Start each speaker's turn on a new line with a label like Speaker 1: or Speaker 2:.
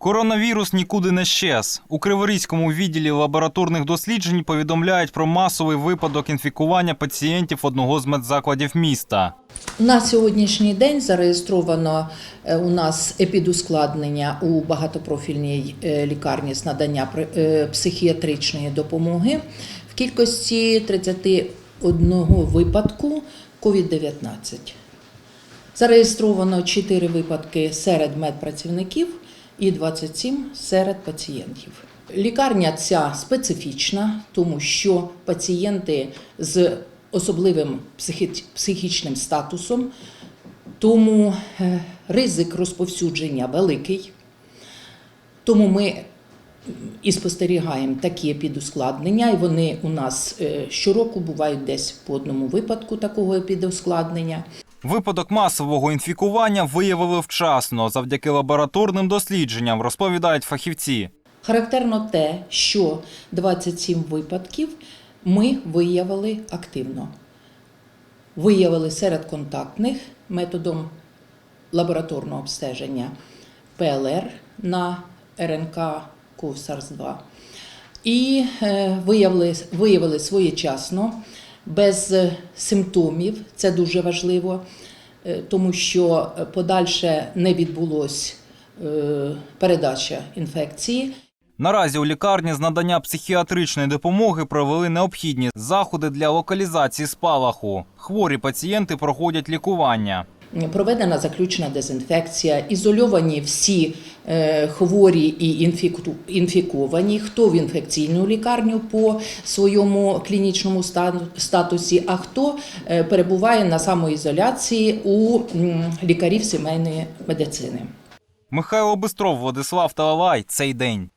Speaker 1: Коронавірус нікуди не щез. У Криворізькому відділі лабораторних досліджень повідомляють про масовий випадок інфікування пацієнтів одного з медзакладів міста.
Speaker 2: На сьогоднішній день зареєстровано е, у нас епідускладнення у багатопрофільній е, лікарні з надання е, психіатричної допомоги в кількості 31 випадку COVID-19. Зареєстровано 4 випадки серед медпрацівників і 27 серед пацієнтів. Лікарня ця специфічна, тому що пацієнти з особливим психічним статусом, тому е, ризик розповсюдження великий. Тому ми і спостерігаємо такі епідускладнення, і вони у нас е, щороку бувають десь по одному випадку такого епідускладнення.
Speaker 1: Випадок масового інфікування виявили вчасно завдяки лабораторним дослідженням, розповідають фахівці.
Speaker 2: Характерно те, що 27 випадків ми виявили активно. Виявили серед контактних методом лабораторного обстеження ПЛР на РНК КОВ-САРС-2. І е, виявили, виявили своєчасно, без е, симптомів, це дуже важливо, е, тому що подальше не відбулось е, передача інфекції.
Speaker 1: Наразі у лікарні з надання психіатричної допомоги провели необхідні заходи для локалізації спалаху. Хворі пацієнти проходять лікування.
Speaker 2: Проведена заключна дезінфекція, ізольовані всі е, хворі і інфіковані, хто в інфекційну лікарню по своєму клінічному ста- статусі, а хто е, перебуває на самоізоляції у лікарів сімейної медицини.
Speaker 1: Михайло Бистров, Владислав Талалай. Цей день.